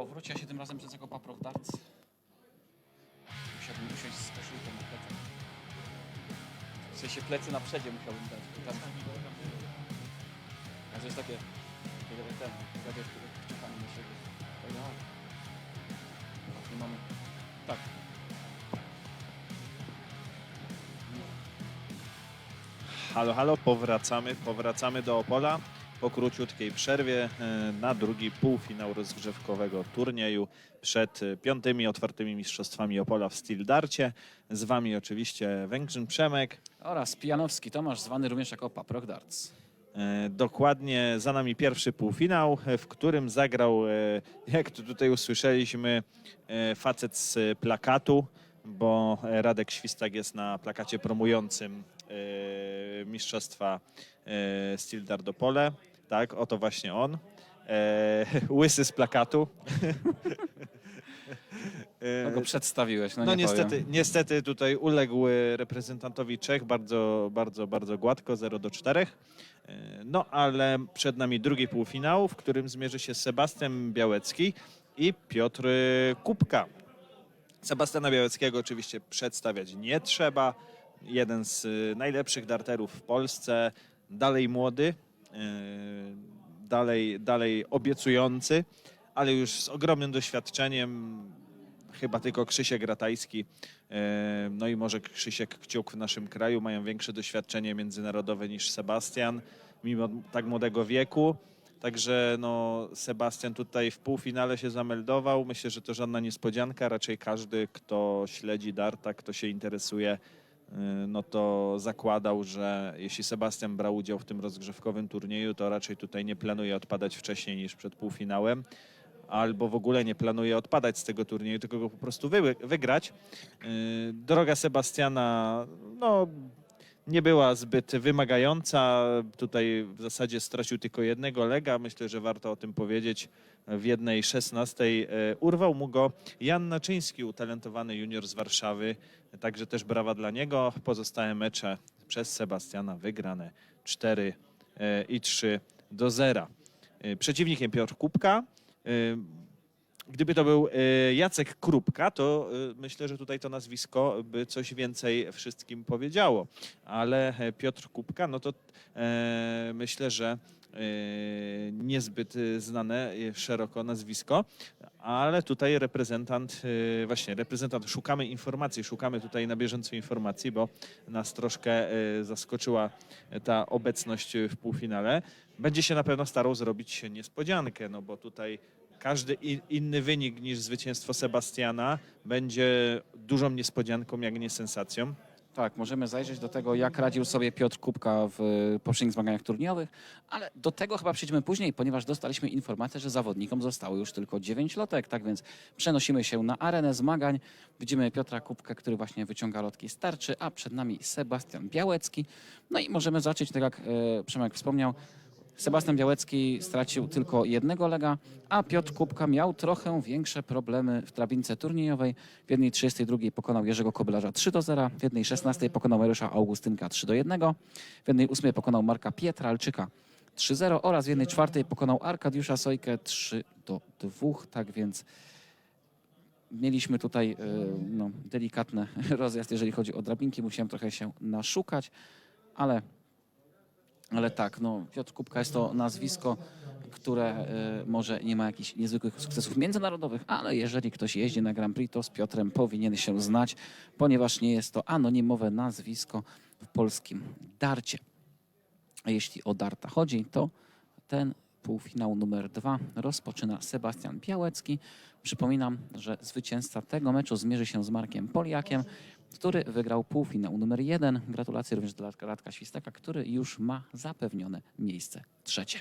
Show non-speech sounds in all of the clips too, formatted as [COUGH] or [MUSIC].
powrót. Ja się tym razem przez Jakoba Proch Darts. Musiałbym usiąść z koszulką na plecach. W sensie plecy na przedzie musiałbym dać. Tam. A to jest takie... takie ten, jak kciukami na siebie. To ja. Nie mamy... Tak. Halo, halo, powracamy, powracamy do Opola po króciutkiej przerwie e, na drugi półfinał rozgrzewkowego turnieju przed e, piątymi otwartymi mistrzostwami Opola w Steel Darcie. Z wami oczywiście Węgrzyn Przemek. Oraz Pijanowski Tomasz, zwany również jako Paproch Darts. E, Dokładnie za nami pierwszy półfinał, w którym zagrał, jak tu tutaj usłyszeliśmy, facet z plakatu, bo Radek Świstak jest na plakacie promującym mistrzostwa e, Steel Dardopole. Tak, oto właśnie on. E, [LAUGHS] Łysy z plakatu. E, [LAUGHS] No go przedstawiłeś, no, no nie niestety, powiem. niestety tutaj uległ reprezentantowi Czech bardzo, bardzo, bardzo gładko, 0 do 4. No ale przed nami drugi półfinał, w którym zmierzy się Sebastian Białecki i Piotr Kubka. Sebastiana Białeckiego oczywiście przedstawiać nie trzeba. Jeden z najlepszych darterów w Polsce, dalej młody, dalej, dalej obiecujący, ale już z ogromnym doświadczeniem. Chyba tylko Krzysiek Ratajski, e, no i może Krzysiek Kciuk w naszym kraju mają większe doświadczenie międzynarodowe niż Sebastian, mimo tak młodego wieku. Także no, Sebastian tutaj w półfinale się zameldował. Myślę, że to żadna niespodzianka. Raczej każdy, kto śledzi Darta, kto się interesuje, y, no to zakładał, że jeśli Sebastian brał udział w tym rozgrzewkowym turnieju, to raczej tutaj nie planuje odpadać wcześniej niż przed półfinałem. Albo w ogóle nie planuje odpadać z tego turnieju, tylko go po prostu wy, wygrać. Y, Droga Sebastiana, no nie była zbyt wymagająca. Tutaj w zasadzie stracił tylko jednego lega. Myślę, że warto o tym powiedzieć. W jednej szesnastej e, urwał mu go Jan Naczyński, utalentowany junior z Warszawy. Także też brawa dla niego. Pozostałe mecze przez Sebastiana wygrane 4 e, i 3 do 0. E, Przeciwnikiem Piotr Kubka. Gdyby to był e, Jacek Krupka, to e, myślę, że tutaj to nazwisko by coś więcej wszystkim powiedziało. Ale e, Piotr Kubka, no to e, myślę, że e, niezbyt znane szeroko nazwisko, ale tutaj reprezentant, właśnie reprezentant, szukamy informacji, szukamy tutaj na bieżąco informacji, bo nas troszkę zaskoczyła ta obecność w półfinale. Będzie się na pewno starał zrobić niespodziankę, no bo tutaj każdy inny wynik niż zwycięstwo Sebastiana będzie dużą niespodzianką, jak nie sensacją. Tak, możemy zajrzeć do tego, jak radził sobie Piotr Kubka w e, poprzednich zmaganiach turniejowych, ale do tego chyba przejdziemy później, ponieważ dostaliśmy informację, że zawodnikom zostało już tylko 9 lotek, tak więc przenosimy się na arenę zmagań. Widzimy Piotra Kubkę, który właśnie wyciąga lotki z tarczy, a przed nami Sebastian Białecki. No i możemy zacząć, tak jak e, Przemek wspomniał, Sebastian Białecki stracił tylko jednego lega, a Piotr Kubka miał trochę większe problemy w drabince turniejowej. W jednej 32 pokonał Jerzego Kobylarza 3 do 0, w jednej 16 pokonał Mariusza Augustynka 3 do 1, w jednej 8 pokonał Marka Pietralczyka 3-0 oraz w jednej czwartej pokonał Arkadiusza Sojkę 3 do 2, tak więc mieliśmy tutaj e, no, delikatny [LAUGHS] rozjazd, jeżeli chodzi o drabinki. Musiałem trochę się naszukać, ale ale tak, no, Piotr Kubka jest to nazwisko, które y, może nie ma jakichś niezwykłych sukcesów międzynarodowych, ale jeżeli ktoś jeździ na Grand Prix, to z Piotrem powinien się znać, ponieważ nie jest to anonimowe nazwisko w polskim darcie. A jeśli o darta chodzi, to ten półfinał numer dwa rozpoczyna Sebastian Białecki. Przypominam, że zwycięzca tego meczu zmierzy się z Markiem Poliakiem, który wygrał półfinał numer jeden. Gratulacje również dla Radka Świstaka, który już ma zapewnione miejsce trzecie.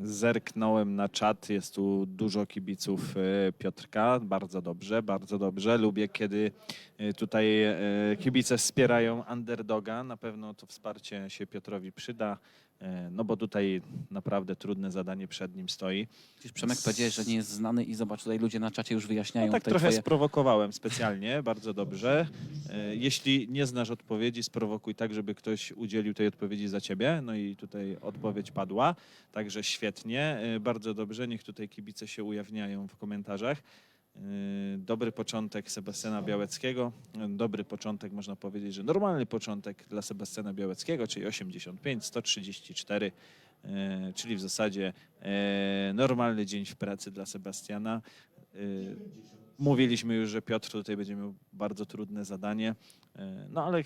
Zerknąłem na czat, jest tu dużo kibiców e, Piotrka, bardzo dobrze, bardzo dobrze. Lubię, kiedy e, tutaj e, kibice wspierają underdoga, na pewno to wsparcie się Piotrowi przyda. E, no bo tutaj naprawdę trudne zadanie przed nim stoi. Przecież Przemek powiedziałeś, że nie jest znany i zobacz, tutaj ludzie na czacie już wyjaśniają No tak trochę twoje... sprowokowałem specjalnie, bardzo dobrze. E, Jeśli nie znasz odpowiedzi, sprowokuj tak, żeby ktoś udzielił tej odpowiedzi za ciebie. No i tutaj odpowiedź padła, także świetnie, e, bardzo dobrze. Niech tutaj kibice się ujawniają w komentarzach. E, Dobry początek Sebastiana Białeckiego. Dobry początek, można powiedzieć, że normalny początek dla Sebastiana Białeckiego, czyli 85, 134, e, czyli w zasadzie e, normalny dzień w pracy dla Sebastiana. Mówiliśmy już, że Piotr tutaj będzie miał bardzo trudne zadanie, no ale,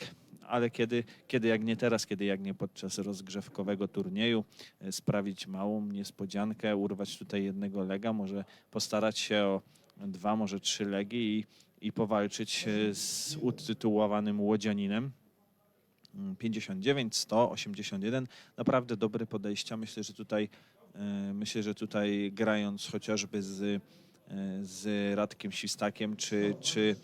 ale kiedy, kiedy jak nie teraz, kiedy jak nie podczas rozgrzewkowego turnieju, sprawić małą niespodziankę, urwać tutaj jednego lega, może postarać się o dwa, może trzy legi i, i powalczyć e, z utytułowanym łodzianinem. Mm, 59, 100, 81. Naprawdę dobre podejścia. Myślę, że tutaj e, myślę, że tutaj grając chociażby z, e, z Radkiem Sistakiem czy, czy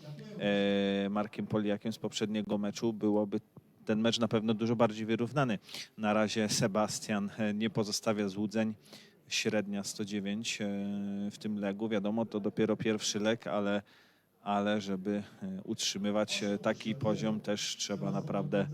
Markiem Poliakiem z poprzedniego meczu byłoby ten mecz na pewno dużo bardziej wyrównany. Na razie Sebastian nie pozostawia złudzeń. Średnia 109 e, w tym legu. Wiadomo, to dopiero pierwszy leg, ale, ale żeby e, utrzymywać taki poziom też trzeba naprawdę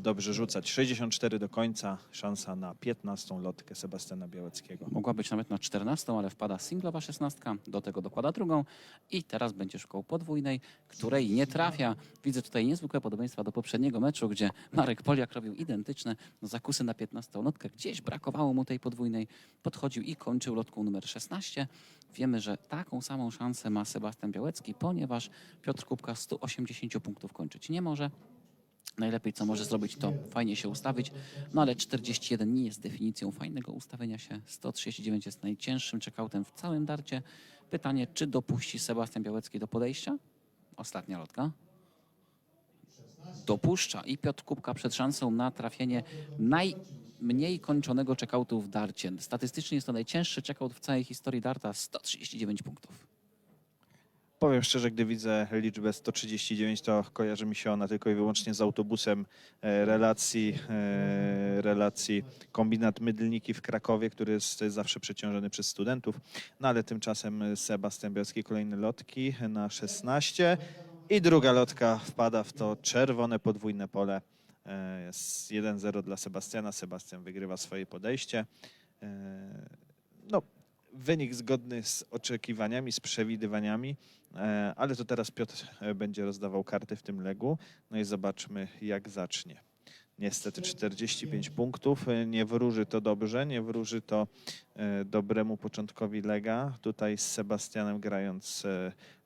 dobrze rzucać. 64 do końca, szansa na 15 lotkę Sebastiana Białeckiego. Mogła być nawet na 14, ale wpada singlowa 16, do tego dokłada drugą i teraz będzie szukał podwójnej, której nie trafia. Widzę tutaj niezwykłe podobieństwa do poprzedniego meczu, gdzie Marek Poliak robił identyczne zakusy na 15 lotkę. Gdzieś brakowało mu tej podwójnej, podchodził i kończył lotką numer 16. Wiemy, że taką samą szansę ma Sebastian Białecki, ponieważ Piotr Kubka 180 punktów kończyć nie może. Najlepiej, co może zrobić, to fajnie się ustawić, no ale 41 nie jest definicją fajnego ustawienia się. 139 jest najcięższym checkoutem w całym darcie. Pytanie, czy dopuści Sebastian Białecki do podejścia? Ostatnia lotka. Dopuszcza i Piotr Kubka przed szansą na trafienie najmniej kończonego checkoutu w darcie. Statystycznie jest to najcięższy checkout w całej historii darta, 139 punktów. Powiem szczerze, gdy widzę liczbę 139, to kojarzy mi się ona tylko i wyłącznie z autobusem e, relacji, e, relacji kombinat Mydlniki w Krakowie, który jest zawsze przeciążony przez studentów. No ale tymczasem Sebastian Bielski kolejne lotki na 16 i druga lotka wpada w to czerwone podwójne pole. Jest 1-0 dla Sebastiana. Sebastian wygrywa swoje podejście. E, No, wynik zgodny z oczekiwaniami, z przewidywaniami, e, ale to teraz Piotr e, będzie rozdawał karty w tym legu. No i zobaczmy, jak zacznie. Niestety 45 punktów, nie wróży to dobrze, nie wróży to dobremu początkowi lega. Tutaj z Sebastianem grając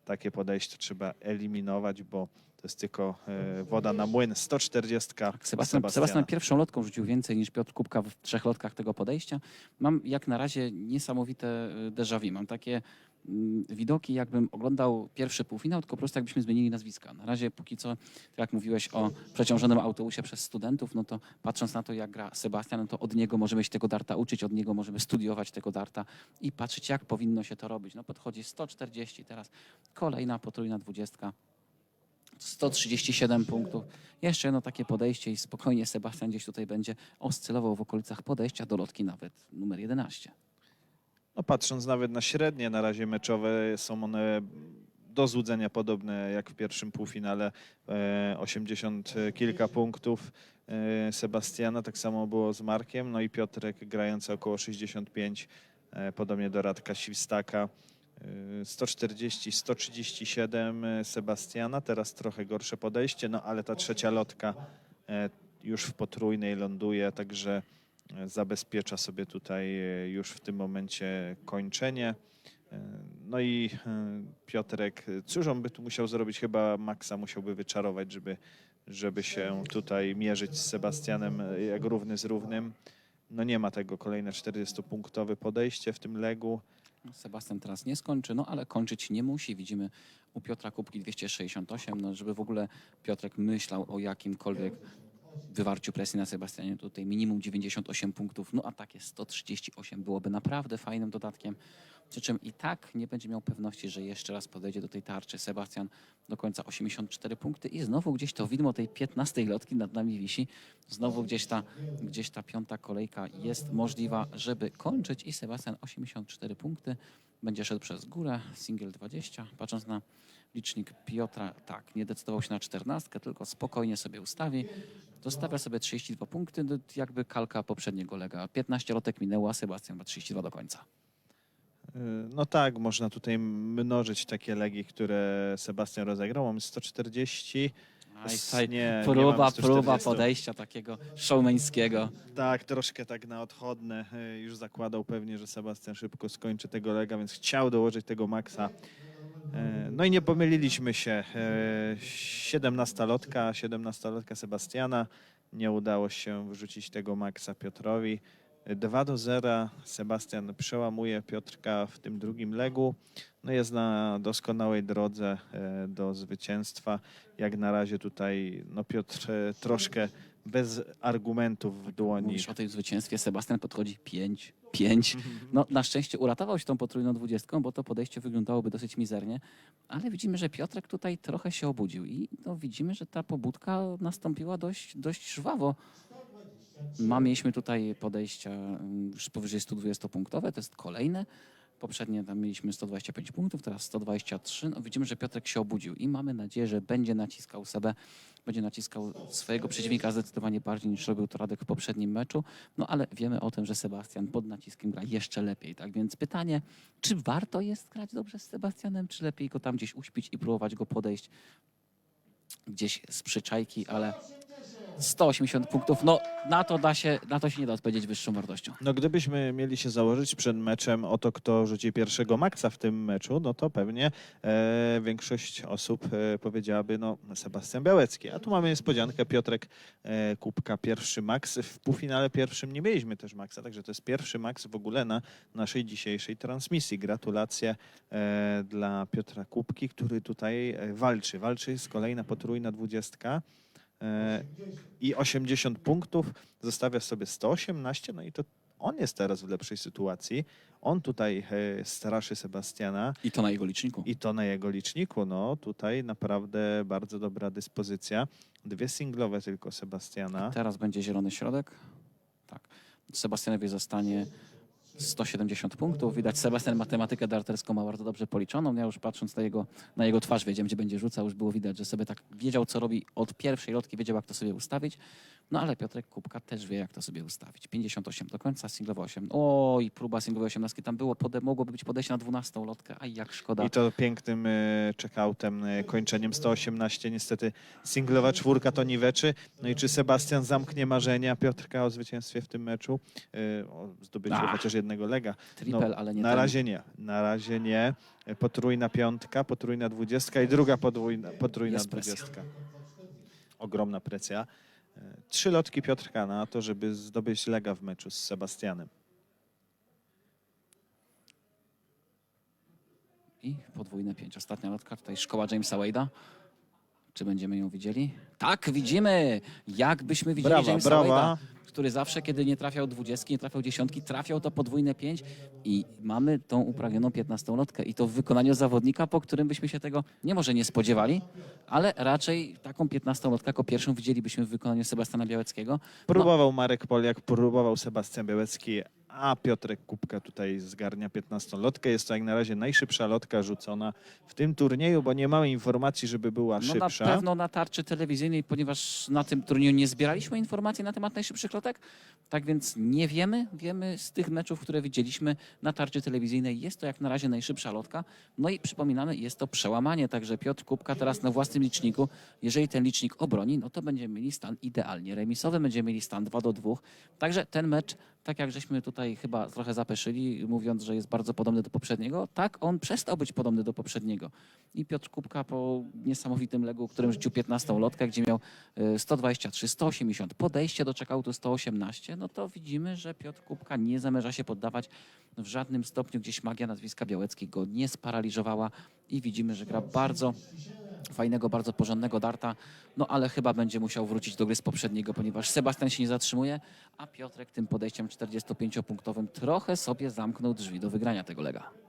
takie podejście trzeba eliminować, bo to jest tylko e, woda na młyn. 140 Tak, Sebastian, Sebastiana. Sebastian pierwszą lotką rzucił więcej niż Piotr Kubka w trzech lotkach tego podejścia. Mam jak na razie niesamowite y, déjà vu. Mam takie mm, widoki, jakbym oglądał pierwszy półfinał, tylko po prostu jakbyśmy zmienili nazwiska. Na razie póki co, tak jak mówiłeś o przeciążonym autobusie przez studentów, no to patrząc na to, jak gra Sebastian, no to od niego możemy się tego darta uczyć, od niego możemy studiować tego darta i patrzeć, jak powinno się to robić. No podchodzi 140, teraz kolejna potrójna dwudziestka. 137 punktów. Jeszcze jedno takie podejście i spokojnie Sebastian gdzieś tutaj będzie oscylował w okolicach podejścia do lotki nawet numer 11. No patrząc nawet na średnie na razie meczowe, są one do złudzenia podobne jak w pierwszym półfinale. E, 80 kilka punktów e, Sebastiana, tak samo było z Markiem, no i Piotrek grający około 65, e, podobnie do Radka Świstaka. E, 140, 137 Sebastiana, teraz trochę gorsze podejście, no ale ta trzecia lotka e, już w potrójnej ląduje, także e, zabezpiecza sobie tutaj e, już w tym momencie kończenie. E, No i e, Piotrek, e, cóż on by tu musiał zrobić? Chyba Maxa musiałby wyczarować, żeby, żeby się tutaj mierzyć z Sebastianem e, jak równy z równym. No nie ma tego, kolejne 40-punktowe podejście w tym legu. Sebastian teraz nie skończy, no ale kończyć nie musi. Widzimy u Piotra Kubki 268, no żeby w ogóle Piotrek myślał o jakimkolwiek wywarciu presji na Sebastianie. Tutaj minimum 98 punktów, no a takie 138 byłoby naprawdę fajnym dodatkiem. Przy czym i tak nie będzie miał pewności, że jeszcze raz podejdzie do tej tarczy. Sebastian do końca 84 punkty i znowu gdzieś to widmo tej 15 lotki nad nami wisi. Znowu gdzieś ta, gdzieś ta piąta kolejka jest możliwa, żeby kończyć i Sebastian 84 punkty będzie szedł przez górę, single 20. Patrząc na licznik Piotra, tak, nie decydował się na 14, tylko spokojnie sobie ustawi. Zostawia sobie 32 punkty, jakby kalka poprzedniego lega. 15 lotek minęło, a Sebastian ma 32 do końca. Y, No tak, można tutaj mnożyć takie legi, które Sebastian rozegrał. Mamy 140. Aj, nie, nie próba, mam próba 140. podejścia takiego showmańskiego. Tak, troszkę tak na odchodne. y, Już zakładał pewnie, że Sebastian szybko skończy tego lega, więc chciał dołożyć tego maksa. E, No i nie pomyliliśmy się. E, 17 lotka, 17 lotka Sebastiana. Nie udało się wrzucić tego maksa Piotrowi. 2 do 0. Sebastian przełamuje Piotrka w tym drugim legu. No jest na doskonałej drodze e, do zwycięstwa. Jak na razie tutaj no Piotr e, troszkę bez argumentów w dłoni. Mówisz o tym zwycięstwie, Sebastian podchodzi 5, 5. No na szczęście uratował się tą potrójną dwudziestką, bo to podejście wyglądałoby dosyć mizernie, ale widzimy, że Piotrek tutaj trochę się obudził i no, widzimy, że ta pobudka nastąpiła dość, dość żwawo. Ma, mieliśmy tutaj podejścia mm, już powyżej 120-punktowe, to jest kolejne. Poprzednie tam mieliśmy 125 punktów, teraz 123. No, widzimy, że Piotrek się obudził i mamy nadzieję, że będzie naciskał sobie, będzie naciskał swojego przeciwnika zdecydowanie bardziej niż robił to Radek w poprzednim meczu. No ale wiemy o tym, że Sebastian pod naciskiem gra jeszcze lepiej. Tak więc pytanie, czy warto jest grać dobrze z Sebastianem, czy lepiej go tam gdzieś uśpić i próbować go podejść gdzieś z przyczajki, ale 180 punktów, no na to da się, na to się nie da odpowiedzieć wyższą wartością. No gdybyśmy mieli się założyć przed meczem o to, kto rzuci pierwszego maksa w tym meczu, no to pewnie e, większość osób e, powiedziałaby, no Sebastian Białecki. A tu mamy niespodziankę, Piotrek e, Kubka, pierwszy maks. W półfinale pierwszym nie mieliśmy też maksa, także to jest pierwszy maks w ogóle na naszej dzisiejszej transmisji. Gratulacje e, dla Piotra Kubki, który tutaj e, walczy. Walczy jest kolejna potrójna dwudziestka. E, i 80 punktów, zostawia sobie 118, no i to on jest teraz w lepszej sytuacji. On tutaj e, straszy Sebastiana I to na jego liczniku. i to na jego liczniku. No tutaj naprawdę bardzo dobra dyspozycja. Dwie singlowe tylko Sebastiana. Teraz będzie zielony środek. Tak. Sebastianowi zostanie 170 punktów. Widać, Sebastian matematykę darterską ma bardzo dobrze policzoną. Ja już patrząc na jego, na jego twarz wiedziałem, gdzie będzie rzucał. Już było widać, że sobie tak wiedział, co robi od pierwszej lotki, wiedział, jak to sobie ustawić. No ale Piotrek Kubka też wie, jak to sobie ustawić. 58 do końca, singlowe 8. Oj, próba singlowej 18 tam było. Pode, mogłoby być podejście na 12 lotkę. Aj, jak szkoda. I to pięknym e, checkoutem, e, kończeniem 118. Niestety singlowa czwórka to niweczy. No i czy Sebastian zamknie marzenia Piotrka o zwycięstwie w tym meczu? E, O zdobyciu Ach. chociaż jednego lega. Triple, ale nie Na ten. razie nie. Na razie nie. Potrójna piątka, potrójna dwudziestka i druga podwójna, potrójna Jest presja. dwudziestka. Ogromna presja. E, Trzy lotki Piotrka na to, żeby zdobyć lega w meczu z Sebastianem. I podwójne 5. Ostatnia lotka, tutaj szkoła Jamesa Wade'a. Czy będziemy ją widzieli? Tak, widzimy! Jakbyśmy widzieli Brawa, Jamesa brawa. Wade'a, który zawsze, kiedy nie trafiał dwudziestki, nie trafiał dziesiątki, trafiał to podwójne 5 i mamy tą upragnioną 15 lotkę. I to w wykonaniu zawodnika, po którym byśmy się tego nie może nie spodziewali, ale raczej taką 15 lotkę jako pierwszą widzielibyśmy w wykonaniu Sebastiana Białeckiego. Próbował Marek Poliak, próbował Sebastian Białecki, a Piotrek Kubka tutaj zgarnia 15 lotkę. Jest to jak na razie najszybsza lotka rzucona w tym turnieju, bo nie mamy informacji, żeby była No na szybsza. pewno na tarczy telewizyjnej, ponieważ na tym turnieju nie zbieraliśmy informacji na temat najszybszych lotek, tak więc nie wiemy. Wiemy z tych meczów, które widzieliśmy na tarczy telewizyjnej, jest to jak na razie najszybsza lotka. No i przypominamy, jest to przełamanie, także Piotr Kubka teraz na własnym liczniku, jeżeli ten licznik obroni, no to będziemy mieli stan idealnie remisowy, będziemy mieli stan 2 do 2. Także ten mecz, tak jak żeśmy tutaj chyba trochę zapeszyli, mówiąc, że jest bardzo podobny do poprzedniego, tak on przestał być podobny do poprzedniego. I Piotr Kubka po niesamowitym legu, którym rzucił 15 lotkę, gdzie miał e, 123, 180, podejście do checkoutu 118, no to widzimy, że Piotr Kubka nie zamierza się poddawać w żadnym stopniu. Gdzieś magia nazwiska Białecki go nie sparaliżowała i widzimy, że gra bardzo fajnego, bardzo porządnego darta, no ale chyba będzie musiał wrócić do gry z poprzedniego, ponieważ Sebastian się nie zatrzymuje, a Piotrek tym podejściem 45-punktowym trochę sobie zamknął drzwi do wygrania tego lega.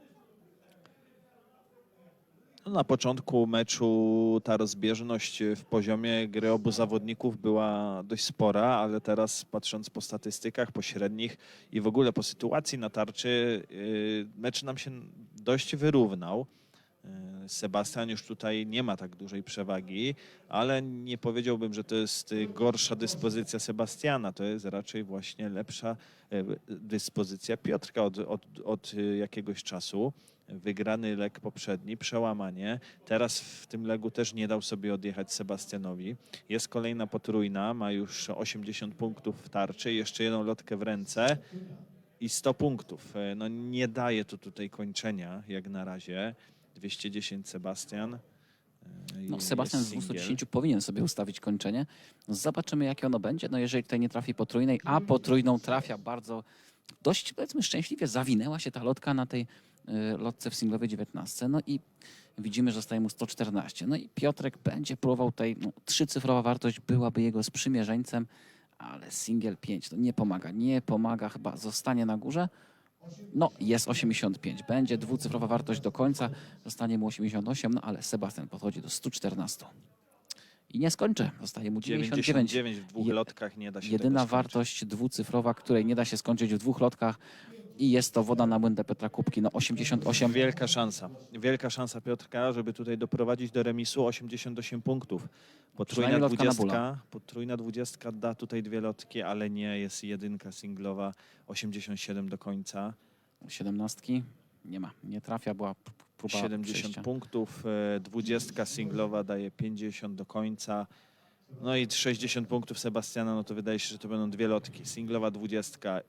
Na początku meczu ta rozbieżność w poziomie gry obu zawodników była dość spora, ale teraz patrząc po statystykach, po średnich i w ogóle po sytuacji na tarczy, yy, mecz nam się dość wyrównał. Yy, Sebastian już tutaj nie ma tak dużej przewagi, ale nie powiedziałbym, że to jest y, gorsza dyspozycja Sebastiana. To jest raczej właśnie lepsza y, dyspozycja Piotrka od, od, od y, jakiegoś czasu. Wygrany leg poprzedni, przełamanie. Teraz w tym legu też nie dał sobie odjechać Sebastianowi. Jest kolejna potrójna, ma już 80 punktów w tarczy, jeszcze jedną lotkę w ręce i 100 punktów. E, No nie daje to tutaj kończenia jak na razie. 210 Sebastian. E, No, Sebastian z singiel. 210 powinien sobie ustawić kończenie. No, Zobaczymy, jakie ono będzie. No, jeżeli tutaj nie trafi potrójnej, a potrójną trafia bardzo dość, powiedzmy, szczęśliwie zawinęła się ta lotka na tej lotce w singlowej 19. No i widzimy, że zostaje mu 114. No i Piotrek będzie próbował tutaj, no, trzycyfrowa wartość byłaby jego sprzymierzeńcem, ale singiel 5 to nie pomaga. Nie pomaga, chyba zostanie na górze. No, jest 85. Będzie dwucyfrowa wartość do końca. Zostanie mu 88, no ale Sebastian podchodzi do 114. I nie skończy. Zostaje mu 99. 99 w dwóch Je- lotkach nie da się Jedyna wartość dwucyfrowa, której nie da się skończyć w dwóch lotkach. I jest to woda na młyn Petra Kubki. No 88. Wielka szansa. Wielka szansa Piotrka, żeby tutaj doprowadzić do remisu 88 punktów. Potrójna Przynajmniej lotka na 20, potrójna 20 da tutaj dwie lotki, ale nie jest jedynka singlowa 87 do końca. 17. Nie ma. Nie trafia. Była p- próba 70 przejścia. punktów. e, 20 singlowa daje 50 do końca. No i 60 punktów Sebastiana, no to wydaje się, że to będą dwie lotki. Singlowa 20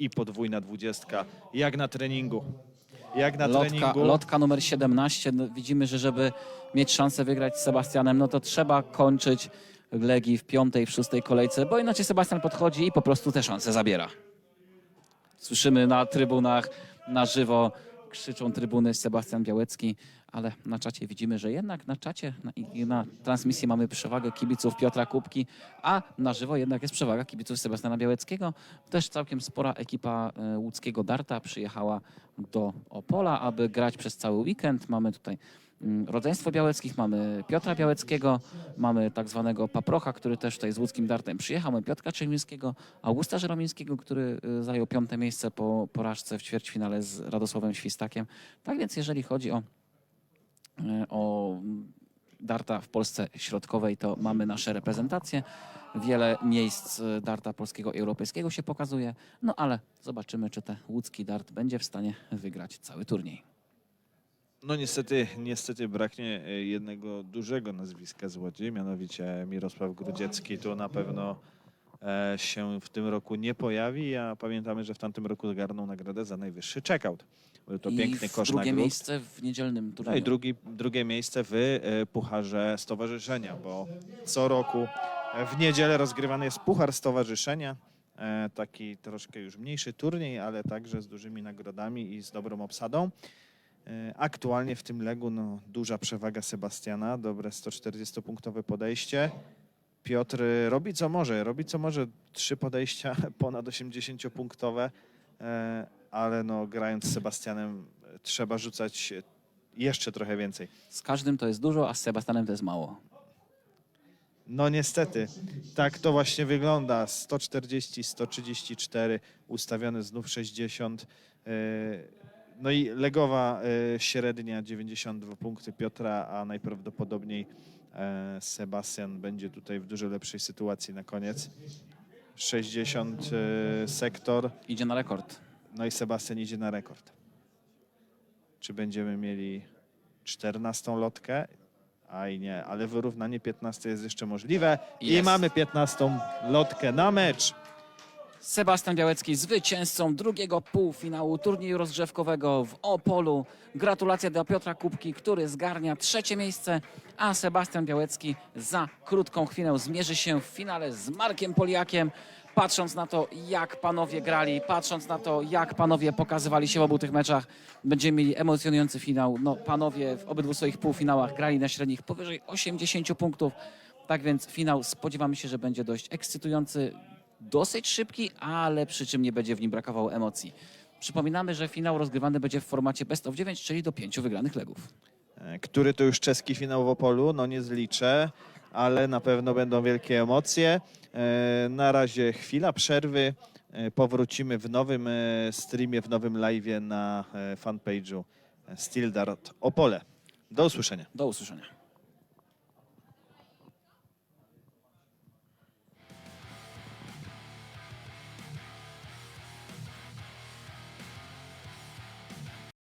i podwójna 20. Jak na treningu. Jak na Lotka, treningu. lotka numer 17. No, widzimy, że żeby mieć szansę wygrać z Sebastianem, no to trzeba kończyć Legii w piątej, w szóstej kolejce, bo inaczej Sebastian podchodzi i po prostu te szanse zabiera. Słyszymy na trybunach na żywo, krzyczą trybuny Sebastian Białecki, ale na czacie widzimy, że jednak na czacie na, i na transmisji mamy przewagę kibiców Piotra Kubki, a na żywo jednak jest przewaga kibiców Sebastiana Białeckiego. Też całkiem spora ekipa e, łódzkiego Darta przyjechała do Opola, aby grać przez cały weekend. Mamy tutaj rodzeństwo Białockich, mamy Piotra Białeckiego, mamy tak zwanego Paprocha, który też tutaj z łódzkim Dartem przyjechał, mamy Piotra Czermińskiego, Augusta Żeromińskiego, który y, zajął piąte miejsce po porażce w ćwierćfinale z Radosławem Świstakiem. Tak więc jeżeli chodzi o, y, o Darta w Polsce Środkowej, to mamy nasze reprezentacje. Wiele miejsc y, Darta polskiego i europejskiego się pokazuje, no ale zobaczymy, czy ten łódzki Dart będzie w stanie wygrać cały turniej. No niestety, niestety braknie e, jednego dużego nazwiska z Łodzi, mianowicie Mirosław Grudziecki. Tu na pewno e, się w tym roku nie pojawi, a pamiętamy, że w tamtym roku zgarnął nagrodę za najwyższy checkout. Był to I piękny w kosz drugie nagród. miejsce w niedzielnym No turnieju. i drugi, drugie miejsce w e, Pucharze Stowarzyszenia, bo co roku e, w niedzielę rozgrywany jest Puchar Stowarzyszenia. E, Taki troszkę już mniejszy turniej, ale także z dużymi nagrodami i z dobrą obsadą. E, Aktualnie w tym legu no, duża przewaga Sebastiana, dobre 140-punktowe podejście. Piotr e, robi co może, robi co może, trzy podejścia [LAUGHS] ponad 80-punktowe, e, ale no, grając z Sebastianem e, trzeba rzucać jeszcze trochę więcej. Z każdym to jest dużo, a z Sebastianem to jest mało. No niestety, tak to właśnie wygląda. 140, 134, ustawione znów 60. e, No i legowa e, średnia 92 punkty Piotra, a najprawdopodobniej e, Sebastian będzie tutaj w dużo lepszej sytuacji na koniec. 60 e, sektor, Idzie na rekord. no i Sebastian idzie na rekord. Czy będziemy mieli 14 lotkę? Aj nie, ale wyrównanie 15 jest jeszcze możliwe. I Jest. mamy 15 lotkę na mecz. Sebastian Białecki zwycięzcą drugiego półfinału turnieju rozgrzewkowego w Opolu. Gratulacje dla Piotra Kubki, który zgarnia trzecie miejsce, a Sebastian Białecki za krótką chwilę zmierzy się w finale z Markiem Poliakiem. Patrząc na to, jak panowie grali, patrząc na to, jak panowie pokazywali się w obu tych meczach, będziemy mieli emocjonujący finał. No, panowie w obydwu swoich półfinałach grali na średnich powyżej 80 punktów. Tak więc finał spodziewamy się, że będzie dość ekscytujący, dosyć szybki, ale przy czym nie będzie w nim brakowało emocji. Przypominamy, że finał rozgrywany będzie w formacie best of 9, czyli do pięciu wygranych legów. E, Który to już czeski finał w Opolu? No nie zliczę, ale na pewno będą wielkie emocje. E, Na razie chwila przerwy. E, Powrócimy w nowym streamie, w nowym live'ie na fanpage'u Steel Dart Opole. Do usłyszenia. Do usłyszenia.